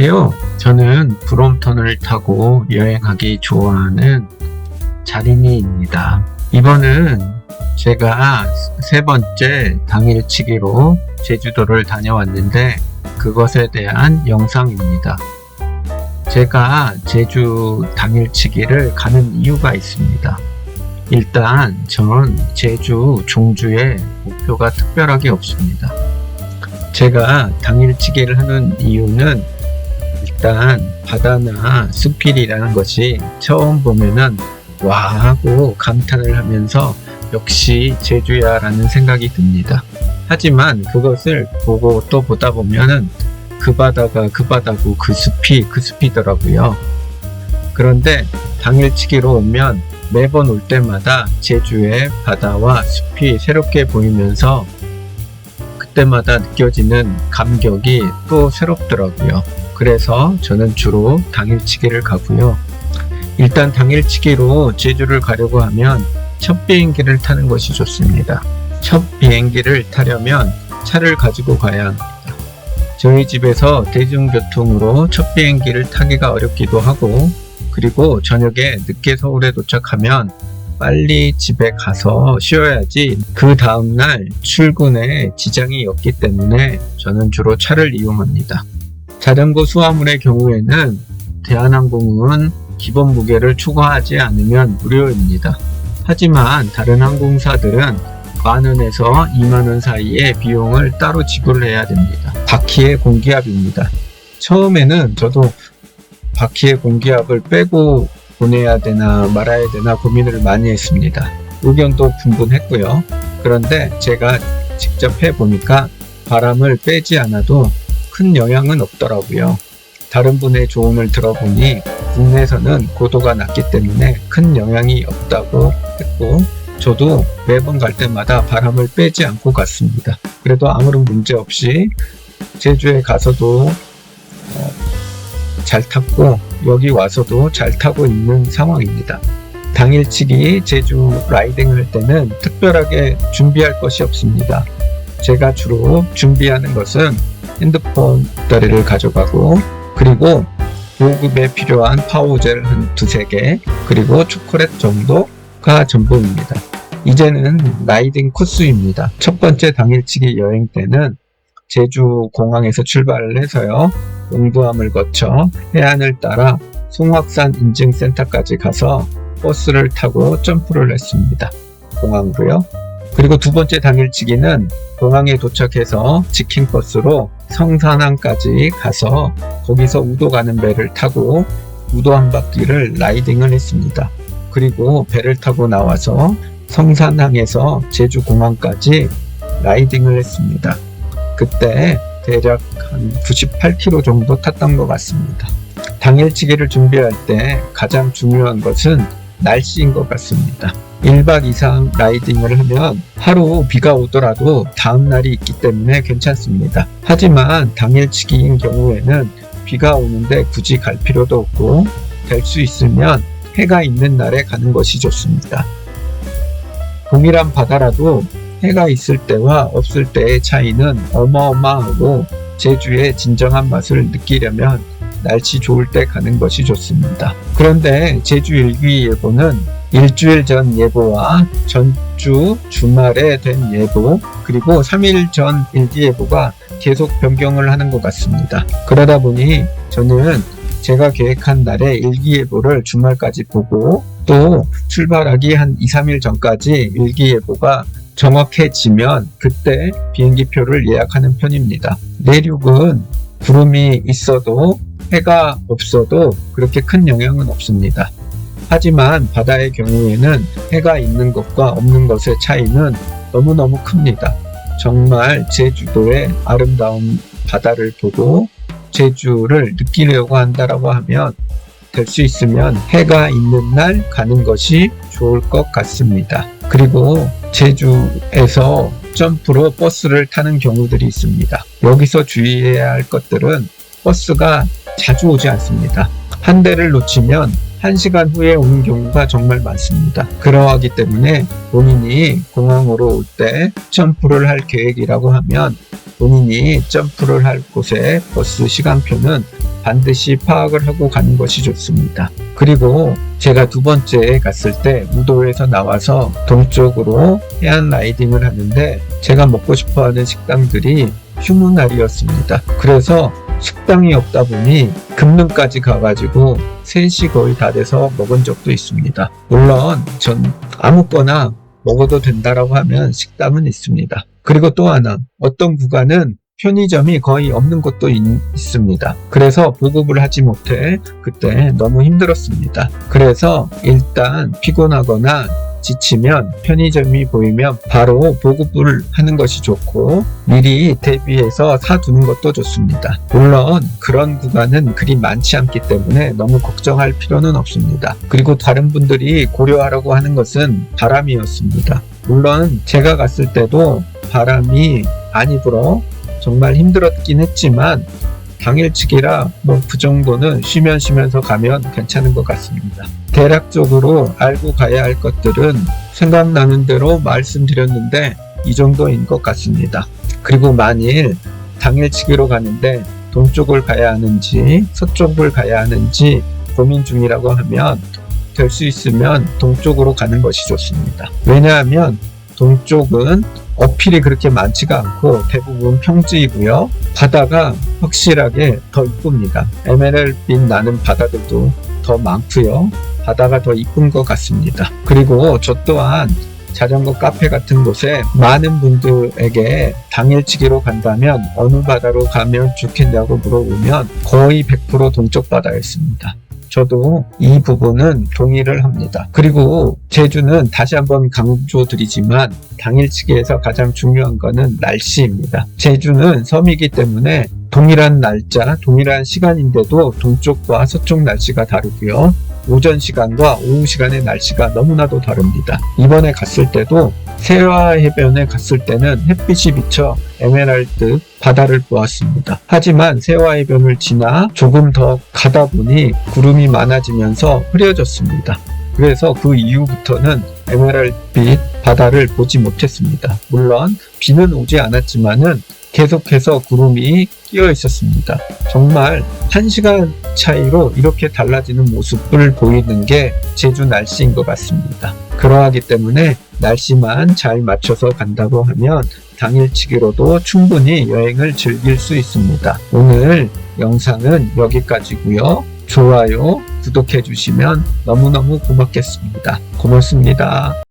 안녕하세요. 저는 브롬턴을 타고 여행하기 좋아하는 자린이입니다. 이번은 제가 세 번째 당일치기로 제주도를 다녀왔는데 그것에 대한 영상입니다. 제가 제주 당일치기를 가는 이유가 있습니다. 일단 전 제주 종주에 목표가 특별하게 없습니다. 제가 당일치기를 하는 이유는 일단 바다나 숲길이라는 것이 처음 보면은 와 하고 감탄을 하면서 역시 제주야 라는 생각이 듭니다. 하지만 그것을 보고 또 보다 보면은 그 바다가 그 바다고 그 숲이 그 숲이더라고요. 그런데 당일치기로 오면 매번 올 때마다 제주의 바다와 숲이 새롭게 보이면서 그때마다 느껴지는 감격이 또 새롭더라고요. 그래서 저는 주로 당일치기를 가고요. 일단 당일치기로 제주를 가려고 하면 첫 비행기를 타는 것이 좋습니다. 첫 비행기를 타려면 차를 가지고 가야 합니다. 저희 집에서 대중교통으로 첫 비행기를 타기가 어렵기도 하고 그리고 저녁에 늦게 서울에 도착하면 빨리 집에 가서 쉬어야지 그 다음날 출근에 지장이 없기 때문에 저는 주로 차를 이용합니다. 자전거 수화물의 경우에는 대한항공은 기본 무게를 초과하지 않으면 무료입니다. 하지만 다른 항공사들은 만원에서 2만원 사이의 비용을 따로 지불을 해야 됩니다. 바퀴의 공기압입니다. 처음에는 저도 바퀴의 공기압을 빼고 보내야 되나 말아야 되나 고민을 많이 했습니다. 의견도 분분했고요. 그런데 제가 직접 해보니까 바람을 빼지 않아도 큰 영향은 없더라고요. 다른 분의 조언을 들어보니 국내에서는 고도가 낮기 때문에 큰 영향이 없다고 했고 저도 매번 갈 때마다 바람을 빼지 않고 갔습니다. 그래도 아무런 문제 없이 제주에 가서도 어, 잘 탔고 여기 와서도 잘 타고 있는 상황입니다. 당일치기 제주 라이딩 할 때는 특별하게 준비할 것이 없습니다. 제가 주로 준비하는 것은 핸드폰 배터리를 가져가고 그리고 보급에 필요한 파우젤 한 두세 개 그리고 초콜릿 정도가 전부입니다. 이제는 라이딩 코스입니다. 첫 번째 당일치기 여행 때는 제주 공항에서 출발을 해서요. 용두암을 거쳐 해안을 따라 송악산 인증센터까지 가서 버스를 타고 점프를 했습니다. 공항으로요. 그리고 두 번째 당일치기는 공항에 도착해서 직행버스로 성산항까지 가서 거기서 우도 가는 배를 타고 우도 한 바퀴를 라이딩을 했습니다. 그리고 배를 타고 나와서 성산항에서 제주공항까지 라이딩을 했습니다. 그때 대략 한 98km 정도 탔던 것 같습니다. 당일치기를 준비할 때 가장 중요한 것은 날씨인 것 같습니다. 1박 이상 라이딩을 하면 하루 비가 오더라도 다음 날이 있기 때문에 괜찮습니다. 하지만 당일치기인 경우에는 비가 오는데 굳이 갈 필요도 없고 될 수 있으면 해가 있는 날에 가는 것이 좋습니다. 동일한 바다라도 해가 있을 때와 없을 때의 차이는 어마어마하고 제주의 진정한 맛을 느끼려면 날씨 좋을 때 가는 것이 좋습니다. 그런데 제주 일기예보는 일주일 전 예보와 전주 주말에 된 예보 그리고 3일 전 일기 예보가 계속 변경을 하는 것 같습니다. 그러다 보니 저는 제가 계획한 날에 일기예보를 주말까지 보고 또 출발하기 한 2, 3일 전까지 일기예보가 정확해지면 그때 비행기표를 예약하는 편입니다. 내륙은 구름이 있어도 해가 없어도 그렇게 큰 영향은 없습니다. 하지만 바다의 경우에는 해가 있는 것과 없는 것의 차이는 너무너무 큽니다. 정말 제주도의 아름다운 바다를 보고 제주를 느끼려고 한다라고 하면 될 수 있으면 해가 있는 날 가는 것이 좋을 것 같습니다. 그리고 제주에서 점프로 버스를 타는 경우들이 있습니다. 여기서 주의해야 할 것들은 버스가 자주 오지 않습니다. 한 대를 놓치면 1시간 후에 오는 경우가 정말 많습니다. 그러하기 때문에 본인이 공항으로 올 때 점프를 할 계획이라고 하면 본인이 점프를 할 곳에 버스 시간표는 반드시 파악을 하고 가는 것이 좋습니다. 그리고 제가 두 번째 갔을 때 무도에서 나와서 동쪽으로 해안 라이딩을 하는데 제가 먹고 싶어 하는 식당들이 휴무날이었습니다. 그래서 식당이 없다 보니 금능까지 가가지고 3시 거의 다 돼서 먹은 적도 있습니다. 물론 전 아무거나 먹어도 된다라고 하면 식당은 있습니다. 그리고 또 하나 어떤 구간은 편의점이 거의 없는 곳도 있, 있습니다. 그래서 보급을 하지 못해 그때 너무 힘들었습니다. 그래서 일단 피곤하거나 지치면 편의점이 보이면 바로 보급을 하는 것이 좋고 미리 대비해서 사두는 것도 좋습니다. 물론 그런 구간은 그리 많지 않기 때문에 너무 걱정할 필요는 없습니다. 그리고 다른 분들이 고려하라고 하는 것은 바람이었습니다. 물론 제가 갔을 때도 바람이 많이 불어 정말 힘들었긴 했지만 당일치기라 뭐 그 정도는 쉬면 쉬면서 가면 괜찮은 것 같습니다. 대략적으로 알고 가야 할 것들은 생각나는 대로 말씀드렸는데 이 정도인 것 같습니다. 그리고 만일 당일치기로 가는데 동쪽을 가야 하는지 서쪽을 가야 하는지 고민 중이라고 하면 될 수 있으면 동쪽으로 가는 것이 좋습니다. 왜냐하면 동쪽은 어필이 그렇게 많지가 않고 대부분 평지이고요. 바다가 확실하게 더 이쁩니다. 에메랄드빛 나는 바다들도 더 많고요. 바다가 더 이쁜 것 같습니다. 그리고 저 또한 자전거 카페 같은 곳에 많은 분들에게 당일치기로 간다면 어느 바다로 가면 좋겠냐고 물어보면 거의 100% 동쪽 바다였습니다. 저도 이 부분은 동의를 합니다. 그리고 제주는 다시 한번 강조드리지만 당일치기에서 가장 중요한 것은 날씨입니다. 제주는 섬이기 때문에 동일한 날짜, 동일한 시간인데도 동쪽과 서쪽 날씨가 다르고요. 오전 시간과 오후 시간의 날씨가 너무나도 다릅니다. 이번에 갔을 때도 세화 해변에 갔을 때는 햇빛이 비쳐 에메랄드 바다를 보았습니다. 하지만 세화 해변을 지나 조금 더 가다 보니 구름이 많아지면서 흐려졌습니다. 그래서 그 이후부터는 에메랄드빛 바다를 보지 못했습니다. 물론 비는 오지 않았지만은 계속해서 구름이 끼어 있었습니다. 정말 한 시간 차이로 이렇게 달라지는 모습을 보이는 게 제주 날씨인 것 같습니다. 그러하기 때문에 날씨만 잘 맞춰서 간다고 하면 당일치기로도 충분히 여행을 즐길 수 있습니다. 오늘 영상은 여기까지고요. 좋아요, 구독해 주시면 너무너무 고맙겠습니다. 고맙습니다.